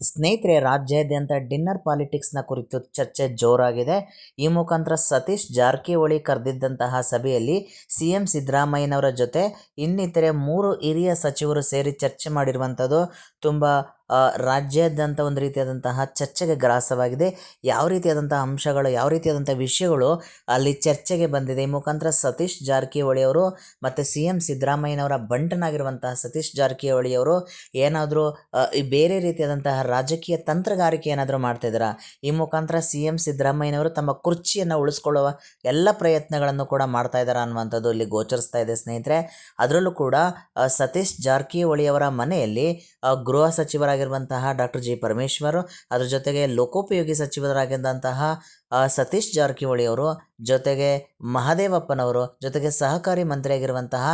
ಸ್ನೇಹಿತರೆ, ರಾಜ್ಯಾದ್ಯಂತ ಡಿನ್ನರ್ ಪಾಲಿಟಿಕ್ಸ್ನ ಕುರಿತು ಚರ್ಚೆ ಜೋರಾಗಿದೆ. ಈ ಮುಖಾಂತರ ಸತೀಶ್ ಜಾರಕಿಹೊಳಿ ಕರೆದಿದ್ದಂತಹ ಸಭೆಯಲ್ಲಿ ಸಿ ಎಂ ಸಿದ್ದರಾಮಯ್ಯನವರ ಜೊತೆ ಇನ್ನಿತರೆ ಮೂರು ಹಿರಿಯ ಸಚಿವರು ಸೇರಿ ಚರ್ಚೆ ಮಾಡಿರುವಂಥದ್ದು ತುಂಬ ರಾಜ್ಯಾದ್ಯಂತ ಒಂದು ರೀತಿಯಾದಂತಹ ಚರ್ಚೆಗೆ ಗ್ರಾಸವಾಗಿದೆ. ಯಾವ ರೀತಿಯಾದಂಥ ಅಂಶಗಳು, ಯಾವ ರೀತಿಯಾದಂಥ ವಿಷಯಗಳು ಅಲ್ಲಿ ಚರ್ಚೆಗೆ ಬಂದಿದೆ? ಈ ಮುಖಾಂತರ ಸತೀಶ್ ಜಾರಕಿಹೊಳಿ ಅವರು ಮತ್ತು ಸಿ ಎಂ ಸಿದ್ದರಾಮಯ್ಯನವರ ಬಂಟನಾಗಿರುವಂತಹ ಸತೀಶ್ ಜಾರಕಿಹೊಳಿ ಅವರು ಏನಾದರೂ ಬೇರೆ ರೀತಿಯಾದಂತಹ ರಾಜಕೀಯ ತಂತ್ರಗಾರಿಕೆ ಏನಾದರೂ ಮಾಡ್ತಿದ್ದೀರಾ ಈ ಮುಖಾಂತರ ಸಿ ಎಂ ಸಿದ್ದರಾಮಯ್ಯನವರು ತಮ್ಮ ಕುರ್ಚಿಯನ್ನು ಉಳಿಸ್ಕೊಳ್ಳುವ ಎಲ್ಲ ಪ್ರಯತ್ನಗಳನ್ನು ಕೂಡ ಮಾಡ್ತಾ ಇದ್ದಾರೆ ಅನ್ನುವಂಥದ್ದು ಇಲ್ಲಿ ಗೋಚರಿಸ್ತಾ ಇದೆ ಸ್ನೇಹಿತರೆ. ಅದರಲ್ಲೂ ಕೂಡ ಸತೀಶ್ ಜಾರಕಿಹೊಳಿ ಅವರ ಮನೆಯಲ್ಲಿ ಗೃಹ ಗೃಹ ಸಚಿವರಾಗಿರುವಂತಹ ಡಾಕ್ಟರ್ ಜಿ ಪರಮೇಶ್ವರ್. ಅದ್ರ ಜೊತೆಗೆ ಲೋಕೋಪಯೋಗಿ ಸಚಿವರಾಗಿದ್ದಂತಹ ಸತೀಶ್ ಜಾರಕಿಹೊಳಿ ಅವರು ಜೊತೆಗೆ ಮಹದೇವಪ್ಪನವರು, ಜೊತೆಗೆ ಸಹಕಾರಿ ಮಂತ್ರಿಯಾಗಿರುವಂತಹ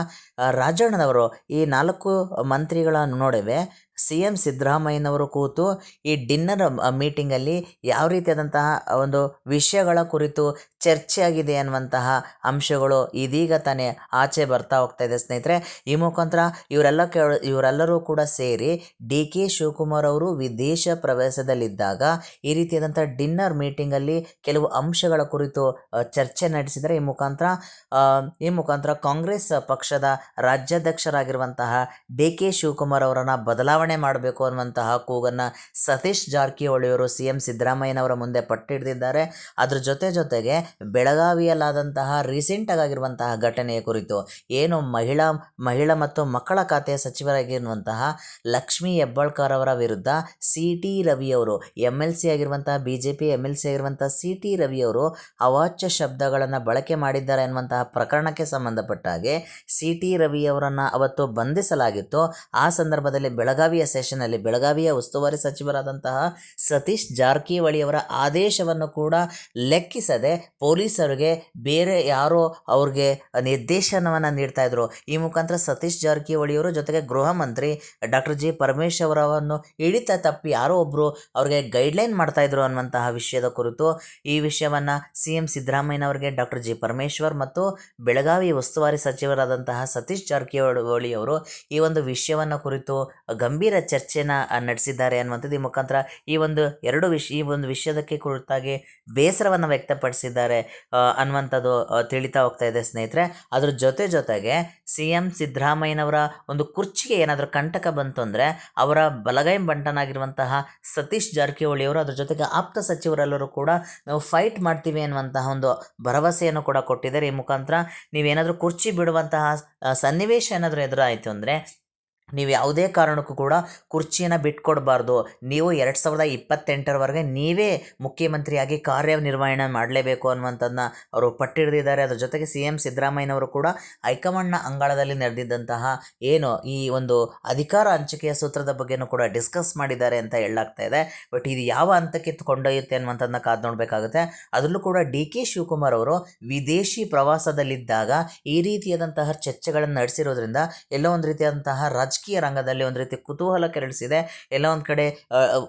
ರಾಜಣ್ಣನವರು ಈ ನಾಲ್ಕು ಮಂತ್ರಿಗಳ ನೋಡಿವೆ. ಸಿ ಎಂ ಸಿದ್ದರಾಮಯ್ಯನವರು ಕೂತು ಈ ಡಿನ್ನರ್ ಮೀಟಿಂಗಲ್ಲಿ ಯಾವ ರೀತಿಯಾದಂತಹ ಒಂದು ವಿಷಯಗಳ ಕುರಿತು ಚರ್ಚೆಯಾಗಿದೆ ಅನ್ನುವಂತಹ ಅಂಶಗಳು ಇದೀಗ ತಾನೇ ಆಚೆ ಬರ್ತಾ ಹೋಗ್ತಾ ಇದೆ ಸ್ನೇಹಿತರೆ. ಈ ಮುಖಾಂತರ ಇವರೆಲ್ಲ ಕೇಳ, ಇವರೆಲ್ಲರೂ ಕೂಡ ಸೇರಿ ಡಿ ಕೆ ಶಿವಕುಮಾರ್ ಅವರು ವಿದೇಶ ಪ್ರವೇಶದಲ್ಲಿದ್ದಾಗ ಈ ರೀತಿಯಾದಂಥ ಡಿನ್ನರ್ ಮೀಟಿಂಗಲ್ಲಿ ಕೆಲವು ಅಂಶಗಳ ಕುರಿತು ಚರ್ಚೆ ನಡೆಸಿದರೆ ಈ ಮುಖಾಂತರ ಈ ಮುಖಾಂತರ ಕಾಂಗ್ರೆಸ್ ಪಕ್ಷದ ರಾಜ್ಯಾಧ್ಯಕ್ಷರಾಗಿರುವಂತಹ ಡಿ ಕೆ ಶಿವಕುಮಾರ್ ಅವರನ್ನು ಬದಲಾವಣೆ ಮಾಡಬೇಕು ಅನ್ನುವಂತಹ ಕೂಗನ್ನು ಸತೀಶ್ ಜಾರಕಿಹೊಳಿಯವರು ಸಿ ಎಂ ಸಿದ್ದರಾಮಯ್ಯನವರ ಮುಂದೆ ಪಟ್ಟಿಡಿದಿದ್ದಾರೆ. ಅದ್ರ ಜೊತೆ ಜೊತೆಗೆ ಬೆಳಗಾವಿಯಲ್ಲಾದಂತಹ ರೀಸೆಂಟಾಗಿರುವಂತಹ ಘಟನೆಯ ಕುರಿತು ಏನು ಮಹಿಳಾ ಮಹಿಳಾ ಮತ್ತು ಮಕ್ಕಳ ಖಾತೆಯ ಸಚಿವರಾಗಿರುವಂತಹ ಲಕ್ಷ್ಮೀ ಹೆಬ್ಬಾಳ್ಕರ್ ಅವರ ವಿರುದ್ಧ ಸಿ ಟಿ ರವಿಯವರು ಎಂ ಎಲ್ ಸಿ ಆಗಿರುವಂತಹ B J P M L C ಆಗಿರುವಂತಹ ಸಿ ಟಿ ರವಿಯವರು ಅವಾಚ್ಯ ಶಬ್ದಗಳನ್ನು ಬಳಕೆ ಮಾಡಿದ್ದಾರೆ ಎನ್ನುವಂತಹ ಪ್ರಕರಣಕ್ಕೆ ಸಂಬಂಧಪಟ್ಟ ಹಾಗೆ ಸಿ ಟಿ ರವಿಯವರನ್ನು ಅವತ್ತು ಬಂಧಿಸಲಾಗಿತ್ತು. ಆ ಸಂದರ್ಭದಲ್ಲಿ ಬೆಳಗಾವಿಯ ಸೆಷನಲ್ಲಿ ಬೆಳಗಾವಿಯ ಉಸ್ತುವಾರಿ ಸಚಿವರಾದಂತಹ ಸತೀಶ್ ಜಾರಕಿಹೊಳಿಯವರ ಆದೇಶವನ್ನು ಕೂಡ ಲೆಕ್ಕಿಸದೆ ಪೊಲೀಸರಿಗೆ ಬೇರೆ ಯಾರೋ ಅವ್ರಿಗೆ ನಿರ್ದೇಶನವನ್ನು ನೀಡ್ತಾ ಇದ್ರು. ಈ ಮುಖಾಂತರ ಸತೀಶ್ ಜಾರಕಿಹೊಳಿಯವರು ಜೊತೆಗೆ ಗೃಹ ಮಂತ್ರಿ ಡಾಕ್ಟರ್ ಜಿ. ಪರಮೇಶ್ವರವರನ್ನು ಹಿಡಿತ ತಪ್ಪಿ ಯಾರೋ ಒಬ್ಬರು ಅವ್ರಿಗೆ ಗೈಡ್ಲೈನ್ ಮಾಡ್ತಾ ಇದ್ರು ಅನ್ನುವಂತಹ ವಿಷಯದ ಕುರಿತು ಈ ವಿಷಯವನ್ನು ಸಿ ಎಂ ಸಿದ್ದರಾಮಯ್ಯನವರಿಗೆ ಡಾಕ್ಟರ್ ಜಿ ಪರಮೇಶ್ವರ್ ಮತ್ತು ಬೆಳಗಾವಿ ಉಸ್ತುವಾರಿ ಸಚಿವರಾದಂತಹ ಸತೀಶ್ ಜಾರಕಿಹೊಳಿ ಅವರು ಈ ಒಂದು ವಿಷಯವನ್ನು ಕುರಿತು ಗಂಭೀರ ಚರ್ಚೆನ ನಡೆಸಿದ್ದಾರೆ ಅನ್ನುವಂಥದ್ದು ಈ ಮುಖಾಂತರ ಈ ಒಂದು ಎರಡು ವಿಷ, ಈ ಒಂದು ವಿಷಯದಕ್ಕೆ ಕುರಿತಾಗಿ ಬೇಸರವನ್ನು ವ್ಯಕ್ತಪಡಿಸಿದ್ದಾರೆ ಅನ್ನುವಂಥದ್ದು ತಿಳಿತಾ ಹೋಗ್ತಾ ಇದೆ ಸ್ನೇಹಿತರೆ. ಅದ್ರ ಜೊತೆ ಜೊತೆಗೆ ಸಿ ಎಂ ಸಿದ್ದರಾಮಯ್ಯನವರ ಒಂದು ಕುರ್ಚಿಗೆ ಏನಾದರೂ ಕಂಟಕ ಬಂತು ಅಂದರೆ ಅವರ ಬಲಗೈ ಬಂಟನಾಗಿರುವಂತಹ ಸತೀಶ್ ಜಾರಕಿಹೊಳಿಯವರು ಅದರ ಜೊತೆಗೆ ಆಪ್ತ ಸಚಿವರೆಲ್ಲರೂ ಕೂಡ ನಾವು ಫೈಟ್ ಮಾಡ್ತೀವಿ ಅನ್ನುವಂತಹ ಒಂದು ಭರವಸೆಯನ್ನು ಕೂಡ ಕೊಟ್ಟಿದ್ದಾರೆ. ಈ ಮುಖಾಂತರ ನೀವೇನಾದರೂ ಕುರ್ಚಿ ಬಿಡುವಂತಹ ಸನ್ನಿವೇಶ ಏನಾದರೂ ಎದುರಾಯಿತು ಅಂದರೆ ನೀವು ಯಾವುದೇ ಕಾರಣಕ್ಕೂ ಕೂಡ ಕುರ್ಚಿಯನ್ನು ಬಿಟ್ಕೊಡಬಾರ್ದು. ನೀವು ಎರಡು ಸಾವಿರದ ಇಪ್ಪತ್ತೆಂಟರವರೆಗೆ ನೀವೇ ಮುಖ್ಯಮಂತ್ರಿಯಾಗಿ ಕಾರ್ಯನಿರ್ವಹಣೆ ಮಾಡಲೇಬೇಕು ಅನ್ನುವಂಥದ್ದನ್ನ ಅವರು ಪಟ್ಟಿಡಿದಿದ್ದಾರೆ ಅದ್ರ ಜೊತೆಗೆ ಸಿ ಎಂ ಸಿದ್ದರಾಮಯ್ಯನವರು ಕೂಡ ಹೈಕಮಾಂಡ್ನ ಅಂಗಳದಲ್ಲಿ ನಡೆದಿದ್ದಂತಹ ಏನು ಈ ಒಂದು ಅಧಿಕಾರ ಹಂಚಿಕೆಯ ಸೂತ್ರದ ಬಗ್ಗೆನೂ ಕೂಡ ಡಿಸ್ಕಸ್ ಮಾಡಿದ್ದಾರೆ ಅಂತ ಹೇಳಲಾಗ್ತಾ ಇದೆ. ಬಟ್ ಇದು ಯಾವ ಹಂತಕ್ಕೆ ಕೊಂಡೊಯ್ಯುತ್ತೆ ಅನ್ನುವಂಥದ್ದನ್ನ ಕಾದು ನೋಡಬೇಕಾಗುತ್ತೆ. ಅದರಲ್ಲೂ ಕೂಡ ಡಿ ಕೆ ಶಿವಕುಮಾರ್ ಅವರು ವಿದೇಶಿ ಪ್ರವಾಸದಲ್ಲಿದ್ದಾಗ ಈ ರೀತಿಯಾದಂತಹ ಚರ್ಚೆಗಳನ್ನು ನಡೆಸಿರೋದ್ರಿಂದ ಎಲ್ಲೋ ಒಂದು ರೀತಿಯಾದಂತಹ ರಾಜಕೀಯ ರಂಗದಲ್ಲಿ ಒಂದು ರೀತಿ ಕುತೂಹಲ ಕೆರಳಿಸಿದೆ. ಎಲ್ಲ ಒಂದು ಕಡೆ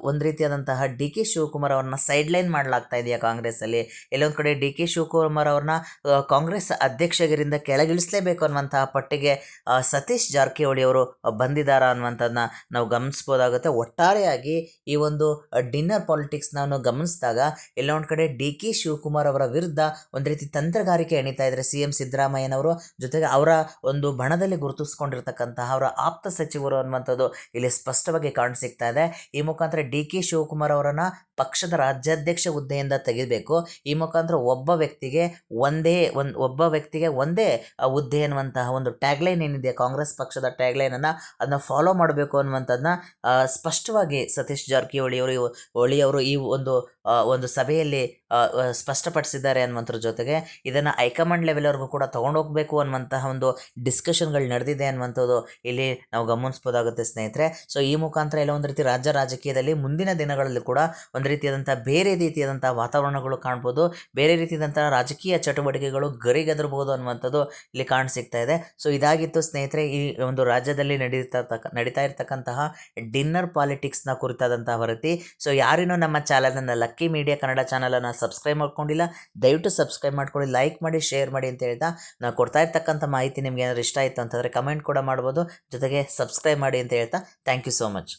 ಒಂದು ರೀತಿಯಾದಂತಹ ಡಿ ಕೆ ಶಿವಕುಮಾರ್ ಅವ್ರನ್ನ ಸೈಡ್ಲೈನ್ ಮಾಡಲಾಗ್ತಾ ಇದೆಯಾ ಕಾಂಗ್ರೆಸ್ಸಲ್ಲಿ? ಎಲ್ಲೊಂದು ಕಡೆ ಡಿ ಕೆ ಶಿವಕುಮಾರ್ ಅವ್ರನ್ನ ಕಾಂಗ್ರೆಸ್ ಅಧ್ಯಕ್ಷಗಿರಿಂದ ಕೆಳಗಿಳಿಸಲೇಬೇಕು ಅನ್ನುವಂತಹ ಪಟ್ಟಿಗೆ ಸತೀಶ್ ಜಾರಕಿಹೊಳಿ ಅವರು ಬಂದಿದ್ದಾರ ಅನ್ನುವಂಥದ್ದನ್ನ ನಾವು ಗಮನಿಸ್ಬೋದಾಗುತ್ತೆ. ಒಟ್ಟಾರೆಯಾಗಿ ಈ ಒಂದು ಡಿನ್ನರ್ ಪಾಲಿಟಿಕ್ಸ್ ನಾವು ಗಮನಿಸಿದಾಗ ಎಲ್ಲ ಒಂದು ಕಡೆ ಡಿ ಕೆ ಶಿವಕುಮಾರ್ ಅವರ ವಿರುದ್ಧ ಒಂದು ರೀತಿ ತಂತ್ರಗಾರಿಕೆ ಎಣಿತಾ ಇದ್ದಾರೆ ಸಿ ಎಂ ಸಿದ್ದರಾಮಯ್ಯನವರು, ಜೊತೆಗೆ ಅವರ ಒಂದು ಬಣದಲ್ಲಿ ಗುರುತಿಸ್ಕೊಂಡಿರ್ತಕ್ಕಂತಹ ಅವರ ಆಪ್ತ ಸಚಿವರು ಅನ್ನುವಂಥದ್ದು ಇಲ್ಲಿ ಸ್ಪಷ್ಟವಾಗಿ ಕಾಣಸಿಗ್ತಾ ಇದೆ. ಈ ಮುಖಾಂತರ ಡಿ ಕೆ ಶಿವಕುಮಾರ್ ಅವರನ್ನು ಪಕ್ಷದ ರಾಜ್ಯಾಧ್ಯಕ್ಷ ಹುದ್ದೆಯಿಂದ ತೆಗಿಬೇಕು. ಈ ಮುಖಾಂತರ ಒಬ್ಬ ವ್ಯಕ್ತಿಗೆ ಒಂದೇ ಒಂದು, ಒಬ್ಬ ವ್ಯಕ್ತಿಗೆ ಒಂದೇ ಹುದ್ದೆ ಅನ್ನುವಂತಹ ಒಂದು ಟ್ಯಾಗ್ಲೈನ್ ಏನಿದೆ, ಕಾಂಗ್ರೆಸ್ ಪಕ್ಷದ ಟ್ಯಾಗ್ಲೈನನ್ನು ಅದನ್ನ ಫಾಲೋ ಮಾಡಬೇಕು ಅನ್ನುವಂಥದ್ದನ್ನ ಸ್ಪಷ್ಟವಾಗಿ ಸತೀಶ್ ಜಾರಕಿಹೊಳಿ ಅವರು ಹೊಳಿಯವರು ಈ ಒಂದು ಒಂದು ಸಭೆಯಲ್ಲಿ ಸ್ಪಷ್ಟಪಡಿಸಿದ್ದಾರೆ ಅನ್ನುವಂಥದ್ರ ಜೊತೆಗೆ ಇದನ್ನು ಹೈಕಮಾಂಡ್ ಲೆವೆಲ್ವರೆಗೂ ಕೂಡ ತೊಗೊಂಡೋಗ್ಬೇಕು ಅನ್ನುವಂತಹ ಒಂದು ಡಿಸ್ಕಷನ್ಗಳು ನಡೆದಿದೆ ಅನ್ನುವಂಥದ್ದು ಇಲ್ಲಿ ನಾವು ಗಮನಿಸ್ಬೋದಾಗುತ್ತೆ ಸ್ನೇಹಿತರೆ. ಸೊ ಈ ಮುಖಾಂತರ ಎಲ್ಲ ಒಂದು ರೀತಿ ರಾಜ್ಯ ರಾಜಕೀಯದಲ್ಲಿ ಮುಂದಿನ ದಿನಗಳಲ್ಲಿ ಕೂಡ ಒಂದು ರೀತಿಯಾದಂಥ, ಬೇರೆ ರೀತಿಯಾದಂಥ ವಾತಾವರಣಗಳು ಕಾಣ್ಬೋದು, ಬೇರೆ ರೀತಿಯಾದಂಥ ರಾಜಕೀಯ ಚಟುವಟಿಕೆಗಳು ಗರಿಗೆದರ್ಬೋದು ಅನ್ನುವಂಥದ್ದು ಇಲ್ಲಿ ಕಾಣಸಿಗ್ತಾ ಇದೆ. ಸೊ, ಇದಾಗಿತ್ತು ಸ್ನೇಹಿತರೆ, ಈ ಒಂದು ರಾಜ್ಯದಲ್ಲಿ ನಡೀತಾ ನಡೀತಾ ಇರ್ತಕ್ಕಂತಹ ಡಿನ್ನರ್ ಪಾಲಿಟಿಕ್ಸ್ನ ಕುರಿತಾದಂತಹ ವರದಿ. ಸೊ ಯಾರಿನೂ ನಮ್ಮ ಚಾನಲನ್ನು ಲಕ್ಕಿ ಮೀಡಿಯಾ ಕನ್ನಡ ಚಾನಲನ್ನು ಸಬ್ಸ್ಕ್ರೈಬ್ ಮಾಡ್ಕೊಂಡಿಲ್ಲ, ದಯವಿಟ್ಟು ಸಬ್ಸ್ಕ್ರೈಬ್ ಮಾಡ್ಕೊಳ್ಳಿ, ಲೈಕ್ ಮಾಡಿ, ಶೇರ್ ಮಾಡಿ ಅಂತ ಹೇಳ್ತಾ ನಾವು ಕೊಡ್ತಾ ಇರ್ತಕ್ಕಂಥ ಮಾಹಿತಿ ನಿಮ್ಗೆ ಏನಾದ್ರು ಇಷ್ಟ ಆಯಿತು ಅಂತಂದರೆ ಕಮೆಂಟ್ ಕೂಡ ಮಾಡ್ಬೋದು. ಜೊತೆಗೆ ಸಬ್ಸ್ಕ್ರೈಬ್ ಮಾಡಿ ಅಂತ ಹೇಳ್ತಾ ಥ್ಯಾಂಕ್ ಯು ಸೋ ಮಚ್.